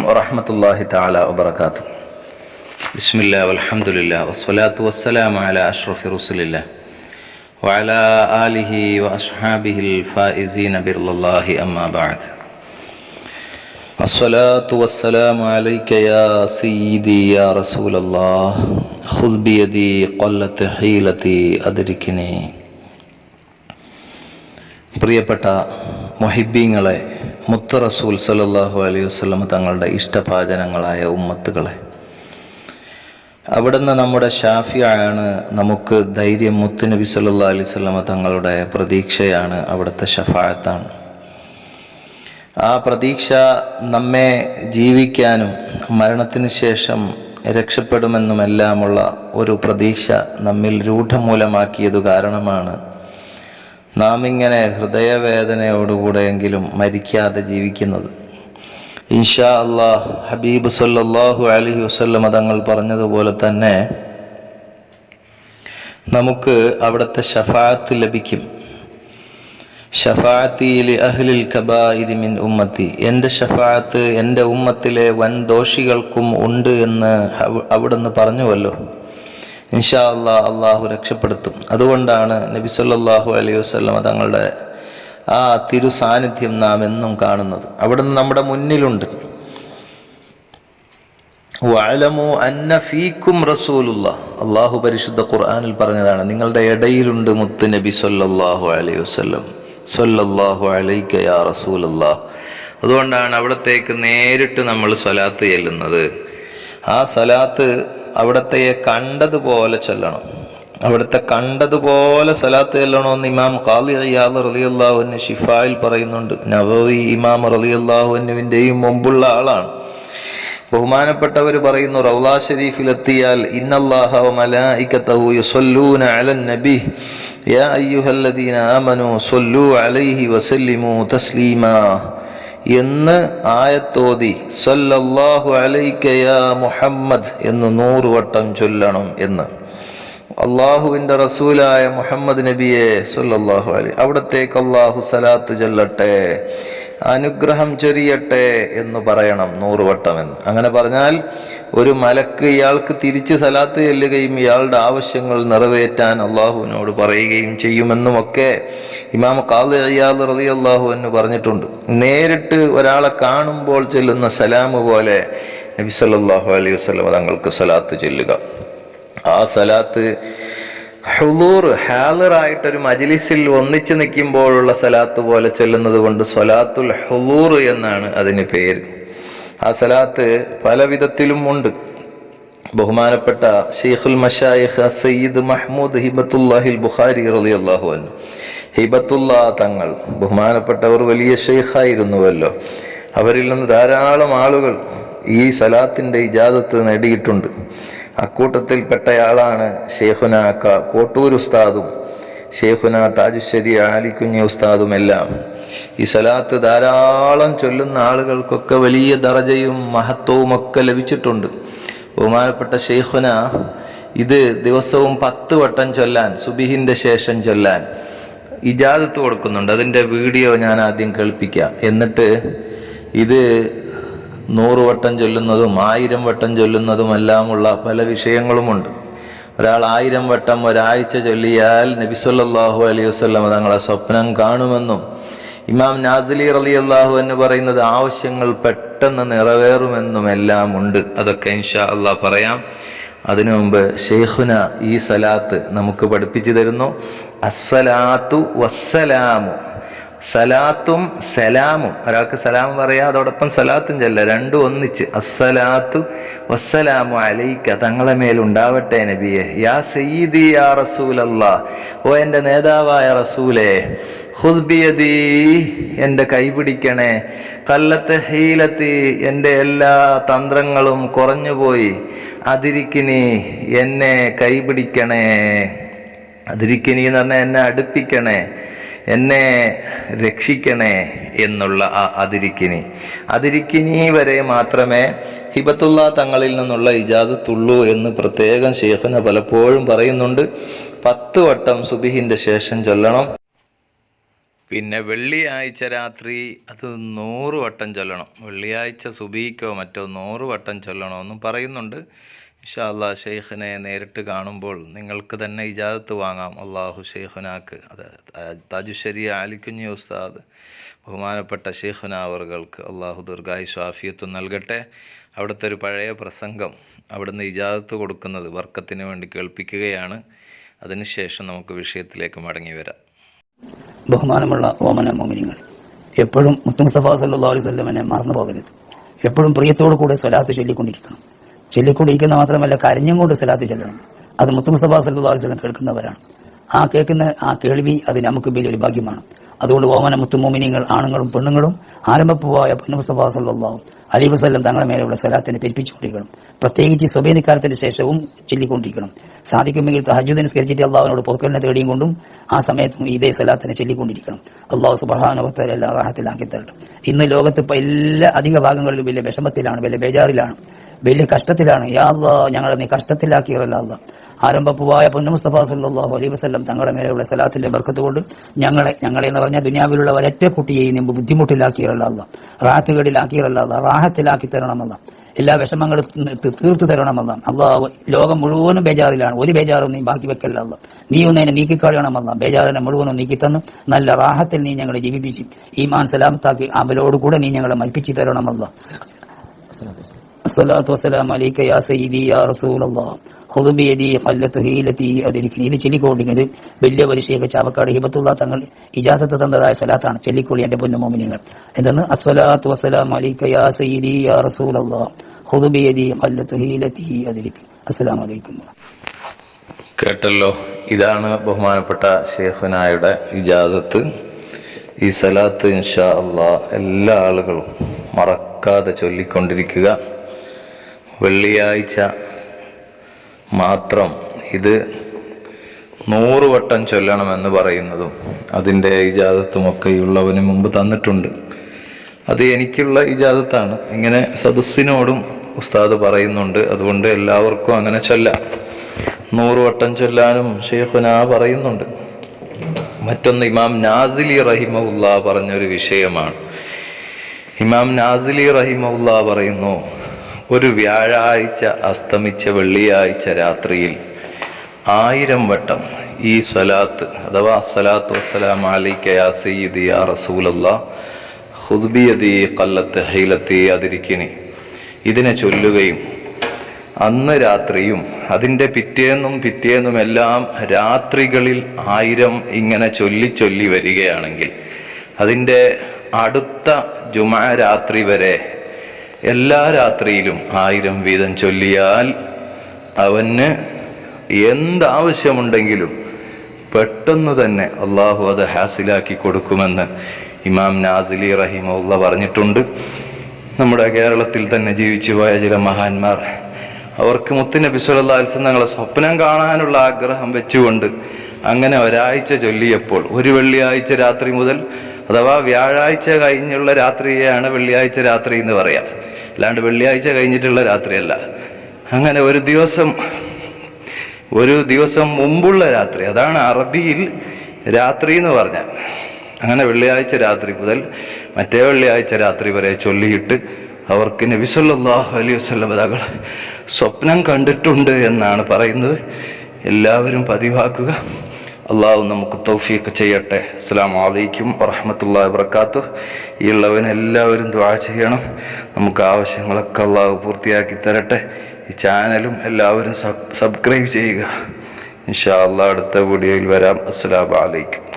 ورحمة الله تعالى وبركاته بسم الله والحمد لله والصلاة والسلام على أشرف رسل الله وعلى آله وأصحابه الفائزين برضا الله أما بعد الصلاة والسلام عليك يا سيدي يا رسول الله خذ بيدي قلت حيلتي أدركني പ്രിയപ്പെട്ട മൊഹിബീങ്ങളെ മുത്ത റസൂൽ സലല്ലാഹു അലൈഹി വസ്ലം തങ്ങളുടെ ഇഷ്ടഭാചനങ്ങളായ ഉമ്മത്തുകളെ. അവിടുന്ന് നമ്മുടെ ഷാഫിയാണ് നമുക്ക് ധൈര്യം മുത്ത് നബി സല്ലാ അലൈഹി സ്വലമ തങ്ങളുടെ പ്രതീക്ഷയാണ് അവിടുത്തെ ഷഫായത്താണ് ആ പ്രതീക്ഷ നമ്മെ ജീവിക്കാനും മരണത്തിന് ശേഷം രക്ഷപ്പെടുമെന്നുമെല്ലാമുള്ള ഒരു പ്രതീക്ഷ നമ്മിൽ രൂഢമൂലമാക്കിയതു കാരണമാണ് നാം ഇങ്ങനെ ഹൃദയവേദനയോടുകൂടെയെങ്കിലും മരിക്കാതെ ജീവിക്കുന്നത്. ഇൻഷാ അള്ളാഹ് ഹബീബ് സല്ലാഹു അലഹി വസ്ല്ലം തങ്ങൾ പറഞ്ഞതുപോലെ തന്നെ നമുക്ക് അവിടുത്തെ ഷഫാത്ത് ലഭിക്കും. ഷഫാത്തിയിൽ അഹ്ലിൽ കബായിരി മിൻ ഉമ്മത്തി. എന്റെ ഷഫാത്ത് എന്റെ ഉമ്മത്തിലെ വൻ ദോഷികൾക്കും ഉണ്ട് എന്ന് അവിടുന്ന് പറഞ്ഞുവല്ലോ. ഇൻഷാ അള്ളാ അള്ളാഹു രക്ഷപ്പെടുത്തും. അതുകൊണ്ടാണ് നബി സല്ലാഹു അലൈഹി വസ്ലമ തങ്ങളുടെ ആ തിരു സാന്നിധ്യം നാം എന്നും കാണുന്നത്. അവിടുന്ന് നമ്മുടെ മുന്നിലുണ്ട്. വഅലമു അന്ന അള്ളാഹു പരിശുദ്ധ ഖുർആനിൽ പറഞ്ഞതാണ് നിങ്ങളുടെ ഇടയിലുണ്ട് മുത്ത് നബി സല്ലല്ലാഹു അലൈഹി വസല്ലം. സല്ലല്ലാഹു അലൈക യാ അതുകൊണ്ടാണ് അവിടത്തേക്ക് നേരിട്ട് നമ്മൾ സ്വലാത്ത് ചെല്ലുന്നത്. ആ സ്വലാത്ത് അവിടത്തെ കണ്ടതുപോലെ ചൊല്ലണം. അവിടുത്തെ കണ്ടതുപോലെ സ്വലാത്ത് ചെല്ലണമെന്ന് ഇമാം ഖാലി അയ്യാദ് റലിയല്ലാഹുവിന് ഷിഫായിൽ പറയുന്നുണ്ട്. നവവി ഇമാം റലിയല്ലാഹുവിന്റെയും മുമ്പുള്ള ആളാണ്. ബഹുമാനപ്പെട്ടവർ പറയുന്നു റൗലാ ഷരീഫിലെത്തിയാൽ ഇന്നല്ലാഹ യാ അയ്യുഹല്ലദീന അലൈഹി തസ്ലീമാ. എന്ന് ആയത്തോതി സല്ലല്ലാഹു അലൈക്കയ മുഹമ്മദ് എന്ന് നൂറ് വട്ടം ചൊല്ലണം എന്ന്. അള്ളാഹുവിന്റെ റസൂലായ മുഹമ്മദ് നബിയെ സല്ലല്ലാഹു അലൈ അവിടത്തേക്ക് അള്ളാഹു സലാത്ത് ചൊല്ലട്ടെ. അനുഗ്രഹം ചൊരിയട്ടെ എന്ന് പറയണം നൂറുവട്ടം എന്ന് അങ്ങനെ പറഞ്ഞാൽ ഒരു മലക്ക് ഇയാൾക്ക് തിരിച്ച് സലാത്ത് ചെല്ലുകയും ഇയാളുടെ ആവശ്യങ്ങൾ നിറവേറ്റാൻ അള്ളാഹുവിനോട് പറയുകയും ചെയ്യുമെന്നുമൊക്കെ ഇമാം കാൽ അയ്യാദ് റതി അള്ളാഹു എന്ന് പറഞ്ഞിട്ടുണ്ട്. നേരിട്ട് ഒരാളെ കാണുമ്പോൾ ചെല്ലുന്ന സലാമ് പോലെ നബി സല്ലാഹു അലൈഹി വസ്ലം തങ്ങൾക്ക് സലാത്ത് ചൊല്ലുക. ആ സലാത്ത് ഹുലൂർ ഹാലറായിട്ടൊരു മജിലിസിൽ ഒന്നിച്ചു നിൽക്കുമ്പോഴുള്ള സലാത്ത് പോലെ ചൊല്ലുന്നത് കൊണ്ട് സൊലാത്തുൽ ഹുലൂർ എന്നാണ് അതിന് പേര്. ആ സലാത്ത് പല വിധത്തിലും ഉണ്ട്. ബഹുമാനപ്പെട്ട ഷെയ്ഖുൽ മഷായിഖ് സയ്യിദ് മഹ്മൂദ് ഹിബത്തുല്ലാഹിൽ ബുഖാരി റളിയല്ലാഹു അൻഹു. ഹിബത്തുല്ലാ തങ്ങൾ ബഹുമാനപ്പെട്ടവർ വലിയ ഷെയ്ഖായിരുന്നുവല്ലോ അവരിൽ നിന്ന് ധാരാളം ആളുകൾ ഈ സലാത്തിന്റെ ഇജാദത്ത് നേടിയിട്ടുണ്ട്. അക്കൂട്ടത്തിൽപ്പെട്ടയാളാണ് ഷെയ്ഖുന കോട്ടൂർ ഉസ്താദും ഷെയ്ഖുന താജുശ്ശേരി ആലിക്കുഞ്ഞ ഉസ്താദും എല്ലാം ഈ സലാത്ത് ധാരാളം ചൊല്ലുന്ന ആളുകൾക്കൊക്കെ വലിയ ദറജയും മഹത്വവും ഒക്കെ ലഭിച്ചിട്ടുണ്ട്. ബഹുമാനപ്പെട്ട ഷെയ്ഖുന ഇത് ദിവസവും പത്ത് വട്ടം ചൊല്ലാൻ സുബിഹിന്റെ ശേഷം ചൊല്ലാൻ ഇജാദത്ത് കൊടുക്കുന്നുണ്ട്. അതിന്റെ വീഡിയോ ഞാൻ ആദ്യം കേൾപ്പിക്കാം. എന്നിട്ട് ഇത് നൂറ് വട്ടം ചൊല്ലുന്നതും ആയിരം വട്ടം ചൊല്ലുന്നതുമെല്ലാമുള്ള പല വിഷയങ്ങളുമുണ്ട്. ഒരാൾ ആയിരം വട്ടം ഒരാഴ്ച ചൊല്ലിയാൽ നബിസ്വല്ലാഹു അലൈഹി വസ്ലം തങ്ങളെ സ്വപ്നം കാണുമെന്നും ഇമാം നാസിലി റലി അള്ളാഹു എന്ന് പറയുന്നത് ആവശ്യങ്ങൾ പെട്ടെന്ന് നിറവേറുമെന്നും എല്ലാം ഉണ്ട് അതൊക്കെ ഇൻഷാ അള്ളാഹ് പറയാം. അതിനു മുമ്പ് ഷെയ്ഖുന ഈ സലാത്ത് നമുക്ക് പഠിപ്പിച്ചു തരുന്നു. അസ്സലാത്തു വസ്സലാമു. സലാത്തും സലാമും. ഒരാൾക്ക് സലാം പറയാ അതോടൊപ്പം സലാത്തും ചെല്ല. രണ്ടും ഒന്നിച്ച്. അസ്സലാത്തു വസ്സലാമു അലൈക്ക. തങ്ങളെ മേലുണ്ടാവട്ടെ നബിയെ. യാ സയ്യിദി യാ റസൂലല്ലാ. ഓ എന്റെ നേതാവായ റസൂലേ ഹുദ്ബിയതി എന്റെ കൈപിടിക്കണേ കല്ലത്ത് ഹീലത്തി എന്റെ എല്ലാ തന്ത്രങ്ങളും കുറഞ്ഞുപോയി. അതിരിക്കിനി എന്നെ കൈപിടിക്കണേ അതിരിക്കിനി എന്ന് പറഞ്ഞാൽ എന്നെ അടുപ്പിക്കണേ. എന്നെ രക്ഷിക്കണേ എന്നുള്ള ആ അതിരിക്കിനി. അതിരിക്കിനി വരെ മാത്രമേ ഹിബത്തുള്ള തങ്ങളിൽ നിന്നുള്ള ഇജാസത്തുള്ളൂ എന്ന് പ്രത്യേകം ശേഖന പലപ്പോഴും പറയുന്നുണ്ട്. പത്ത് വട്ടം സുബിഹിന്റെ ശേഷം ചൊല്ലണം. പിന്നെ വെള്ളിയാഴ്ച രാത്രി അത് നൂറ് വട്ടം ചൊല്ലണം. വെള്ളിയാഴ്ച സുബീക്കോ മറ്റോ നൂറ് വട്ടം ചൊല്ലണമെന്നും പറയുന്നുണ്ട്. ഇൻഷാ അല്ലാ ഷെയ്ഖിനെ നേരിട്ട് കാണുമ്പോൾ നിങ്ങൾക്ക് തന്നെ ഇജാദത്ത് വാങ്ങാം. അള്ളാഹു ഷെയ്ഖുനാക്ക്. അത് താജുശ്ശേരി ആലിക്കുഞ്ഞി ഉസ്താദ് ബഹുമാനപ്പെട്ട ഷെയ്ഖുന അവറുകൾക്ക് അള്ളാഹു ദുർഗായി ഷാഫിയത്വം നൽകട്ടെ. അവിടുത്തെ ഒരു പഴയ പ്രസംഗം അവിടുന്ന് ഇജാദത്ത് കൊടുക്കുന്നത് വർക്കത്തിന് വേണ്ടി കേൾപ്പിക്കുകയാണ്. അതിനുശേഷം നമുക്ക് വിഷയത്തിലേക്ക് മടങ്ങി വരാം. ബഹുമാനമുള്ള ഓമന മോമിനിങ്ങൾ എപ്പോഴും മുത്തുമുസ്തഫ സല്ലാ അലൈഹി സ്വല്ലമനെ മറന്നു പോകരുത്. എപ്പോഴും പ്രിയത്തോടു കൂടെ സ്വലാത്ത് ചൊല്ലിക്കൊണ്ടിരിക്കണം. ചൊല്ലിക്കൊണ്ടിരിക്കുന്ന മാത്രമല്ല കരഞ്ഞും കൊണ്ട് സ്വലാത്ത് ചെല്ലണം. അത് മുത്തുമുസ്തഫ സല്ലാ അലൈഹി സ്വലം കേൾക്കുന്നവരാണ്. ആ കേൾക്കുന്ന ആ കേൾവി അത് നമുക്ക് വലിയൊരു ഭാഗ്യമാണ്. അതുകൊണ്ട് ഓമന മുത്തുമോമിനിങ്ങൾ ആണുങ്ങളും പെണ്ണുങ്ങളും ആരംഭപ്പുവായ പൊന്നുമുസ്തഫ സല്ലാഹു അലി വസ്ലം തങ്ങളുടെ മേലെയുള്ള സ്വലാത്തിനെ പെരുപ്പിച്ചുകൊണ്ടിരിക്കണം. പ്രത്യേകിച്ച് സ്വബേനിക്കാലത്തിന് ശേഷവും ചൊല്ലിക്കൊണ്ടിരിക്കണം. സാധിക്കുമെങ്കിൽ തഹജുദിന് സ്കരിച്ചിട്ട് അള്ളാഹുവിനോട് പൊറുക്കലിനെ തേടിയും കൊണ്ടും ആ സമയത്തും ഇതേ സ്വലാത്തിനെ ചൊല്ലിക്കൊണ്ടിരിക്കണം. അള്ളാഹു സുബഹാനുഭവത്തെ എല്ലാ റാഹത്തിലാക്കി തരട്ടെ. ഇന്ന് ലോകത്ത് ഇപ്പം എല്ലാ അധിക ഭാഗങ്ങളിലും വലിയ വിഷമത്തിലാണ് വലിയ ബേജാറിലാണ് വലിയ കഷ്ടത്തിലാണ്. യാ അള്ളാഹ് ഞങ്ങളെ നീ കഷ്ടത്തിലാക്കിയറല്ല അല്ല ആരംഭപ്പുവായ പൊന്നുമുസ്തഫ സല്ലാഹു അലൈഹി വസ്ലം തങ്ങളുടെ മേലെയുള്ള സലാത്തിന്റെ ബർക്കത്ത് കൊണ്ട് ഞങ്ങളെ ഞങ്ങളെ എന്ന് പറഞ്ഞാൽ ദുനിയാവിലുള്ള ഒരൊറ്റ കുട്ടിയെയും അല്ല റാഹത്തുകളിലാക്കിയല്ല അല്ല റാഹത്തിലാക്കി തരണമല്ല എല്ലാ വിഷമങ്ങളും തീർത്തു തരണമല്ല. അള്ളാഹ് ലോകം മുഴുവനും ബേജാറിലാണ്. ഒരു ബേജാറും നീ ബാക്കി വെക്കല്ല അല്ല നീ ഒന്നതിനെ നീക്കിക്കളയണമല്ല. ബേജാറിനെ മുഴുവനും നീക്കിത്തന്ന് നല്ല റാഹത്തിൽ നീ ഞങ്ങളെ ജീവിപ്പിച്ച് ഈമാൻ സലാമത്താക്കി അമലോടുകൂടെ നീ ഞങ്ങളെ മരിപ്പിച്ചു തരണമല്ല. അസ്സലാത്തു വസ്സലാം അലൈക യാ സയ്യിദി യാ റസൂലല്ലാഹ് ഖുദു ബിയദി ഖല്ലത്തു ഹീലതി അതിരിക്കുന്നു ഇത് ചൊല്ലിക്കൊണ്ടിരിക്കുന്നത് വലിയ പരിശീലക ചാവക്കാട് ഹിബത്തുള്ള തങ്ങൾ ഇജാസത്ത് തന്നതായ സലാത്താണ് ചൊല്ലിക്കൊള്ളി എന്റെ പൊന്നുമോമിനിങ്ങൾ എന്തെന്ന്? അസ്വലാത്തു വസ്സലാം അലൈക യാ സയ്യിദി യാ റസൂലല്ലാഹ് ഖുദു ബിയദി ഖല്ലത്തു ഹീലതി അദരിക് അസ്സലാമു അലൈക്കും. കേട്ടല്ലോ? ഇതാണ് ബഹുമാനപ്പെട്ട ഷേഖുനായുടെ ഇജാസത്ത്. ഈ സലാത്ത് ഇൻഷാ അള്ളാഹ് എല്ലാ ആളുകളും മറക്കും. മറക്കാതെ ചൊല്ലിക്കൊണ്ടിരിക്കുക. വെള്ളിയാഴ്ച മാത്രം ഇത് നൂറ് വട്ടം ചൊല്ലണമെന്ന് പറയുന്നതും അതിന്റെ ഒക്കെ ഉള്ളവന് മുമ്പ് തന്നിട്ടുണ്ട്. അത് എനിക്കുള്ള ഇജാതത്താണ് ഇങ്ങനെ സദസ്സിനോടും ഉസ്താദ് പറയുന്നുണ്ട്. അതുകൊണ്ട് എല്ലാവർക്കും അങ്ങനെ ചൊല്ലാം. നൂറ് വട്ടം ചൊല്ലാനും ഷെയ്ഖുന പറയുന്നുണ്ട്. മറ്റൊന്ന് ഇമാം നാസിലി റഹിമുല്ല പറഞ്ഞൊരു വിഷയമാണ്. ഇമാം നാസിലി റഹിമുല്ല പറയുന്നു ഒരു വ്യാഴാഴ്ച അസ്തമിച്ച വെള്ളിയാഴ്ച രാത്രിയിൽ ആയിരം വട്ടം ഈ സ്വലാത്ത് അഥവാ അസ്സലാത്തു വസ്സലാം അലൈക യാ സയ്യിദി യാ റസൂലല്ലാ ഹുദ്ബിയതി കല്ലത്ത് ഹൈലത്തി അതിരിക്കിനി ഇതിനെ ചൊല്ലുകയും അന്ന് രാത്രിയും അതിന്റെ പിറ്റേന്നും പിറ്റേന്നും എല്ലാം രാത്രികളിൽ ആയിരം ഇങ്ങനെ ചൊല്ലി ചൊല്ലി വരികയാണെങ്കിൽ അതിന്റെ അടുത്ത ജുമാ രാത്രി വരെ എല്ലാ രാത്രിയിലും ആയിരം വീതം ചൊല്ലിയാൽ അവന് എന്താവശ്യമുണ്ടെങ്കിലും പെട്ടെന്ന് തന്നെ അള്ളാഹു അത് ഹാസിലാക്കി കൊടുക്കുമെന്ന് ഇമാം നാസിലി റഹിമുള്ള പറഞ്ഞിട്ടുണ്ട്. നമ്മുടെ കേരളത്തിൽ തന്നെ ജീവിച്ചു പോയ ചില മഹാന്മാർ അവർക്ക് മുത്തുനബി സല്ലല്ലാഹു അലൈഹി വസല്ലം തങ്ങളെ സ്വപ്നം കാണാനുള്ള ആഗ്രഹം വെച്ചുകൊണ്ട് അങ്ങനെ ഒരാഴ്ച ചൊല്ലിയപ്പോൾ ഒരു വെള്ളിയാഴ്ച രാത്രി മുതൽ അഥവാ വ്യാഴാഴ്ച കഴിഞ്ഞുള്ള രാത്രിയാണ് വെള്ളിയാഴ്ച രാത്രി എന്ന് പറയാം. അല്ലാണ്ട് വെള്ളിയാഴ്ച കഴിഞ്ഞിട്ടുള്ള രാത്രിയല്ല. അങ്ങനെ ഒരു ദിവസം ഒരു ദിവസം മുമ്പുള്ള രാത്രി അതാണ് അറബിയിൽ രാത്രി എന്ന് പറഞ്ഞാൽ. അങ്ങനെ വെള്ളിയാഴ്ച രാത്രി മുതൽ മറ്റേ വെള്ളിയാഴ്ച രാത്രി വരെ ചൊല്ലിയിട്ട് അവർക്ക് നബി സല്ലല്ലാഹു അലൈഹി വസല്ലം തങ്ങൾ സ്വപ്നം കണ്ടിട്ടുണ്ട് എന്നാണ് പറയുന്നത്. എല്ലാവരും പതിവാക്കുക. അള്ളാഹു നമുക്ക് തൗഫീഖ് ചെയ്യട്ടെ. അസ്സാം വലൈക്കും വറഹമത്തുള്ള വർക്കാത്തു ഈ ഉള്ളവൻ എല്ലാവരും ദ്വാ ചെയ്യണം. നമുക്ക് ആവശ്യങ്ങളൊക്കെ അള്ളാഹു പൂർത്തിയാക്കി തരട്ടെ. ഈ ചാനലും എല്ലാവരും സബ് സബ്സ്ക്രൈബ് ചെയ്യുക. ഇൻഷാ അള്ളാഹ് അടുത്ത വീഡിയോയിൽ വരാം. അസ്സാം അലൈക്കും.